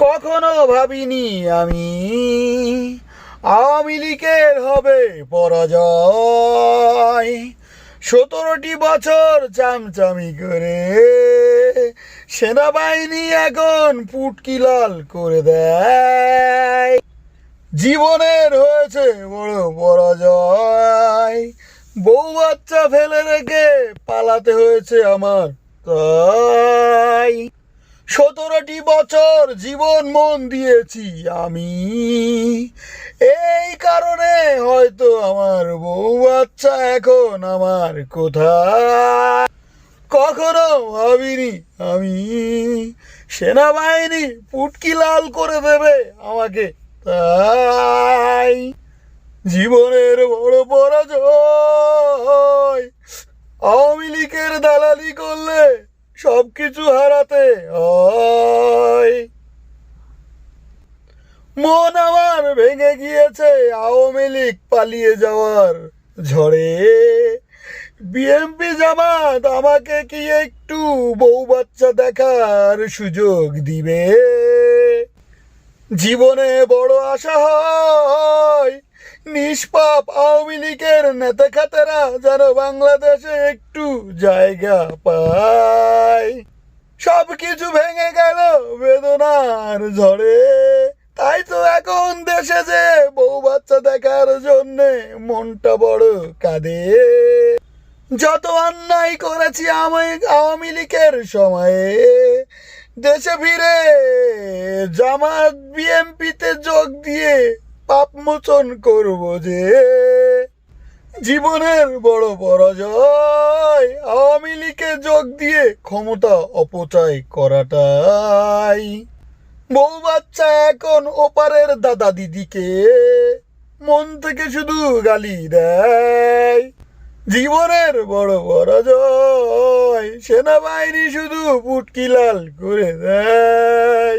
কখনো ভাবিনি আমি। আওয়ামী লীগের হবে পরাজয়। সতেরোটি বছর চামচামি করে সেনাবাহিনী এখন পুটকি লাল করে দেয়। জীবনের হয়েছে বড় পরাজয়। বউ বাচ্চা ফেলে রেখে পালাতে হয়েছে আমার তাই। সতেরোটি বছর জীবন মন দিয়েছি আমি। এই কারণে হয়তো আমার বউ বাচ্চা এখন আমার কোথায়? কখনো ভাবিনি আমি। সেনাবাহিনী পুটকি লাল করে দেবে আমাকে তাই। জীবনের বড় পরাজয়। আওয়ামী লীগের দালালি করলে সব কিছু হারাতে হয় মন আমার ভেঙে গিয়েছে, আওয়ামী লীগ পালিয়ে যাওয়ার ঝড়ে। বিএমপি জামাত আমাকে কি একটু বউ বাচ্চা দেখার সুযোগ দিবে? জীবনে বড় আশা হয় নিষ্পাপ আওয়ামী লীগের নেতা খাতেরা যেন বাংলাদেশে একটু জায়গা পায়। সব কিছু ভেঙে গেল বেদনার ঝড়ে। তাই তো এখন দেশে যে বউ বাচ্চা দেখার জন্যে মনটা বড় কাঁদে। যত অন্যায় করেছি আমি আওয়ামী লীগের সময়ে, দেশে ফিরে জামাত বিএমপিতে যোগ দিয়ে পাপ মোচন করব যে। জীবনের বড় পরাজয় আওয়ামী লীগে যোগ দিয়ে ক্ষমতা অপচয় করাটাই। বউ বাচ্চা এখন ওপারের দাদা দিদিকে মন থেকে শুধু গালি দেয়। জীবনের বড় পরাজয় সেনাবাহিনী শুধু পুটকি লাল করে দেয়।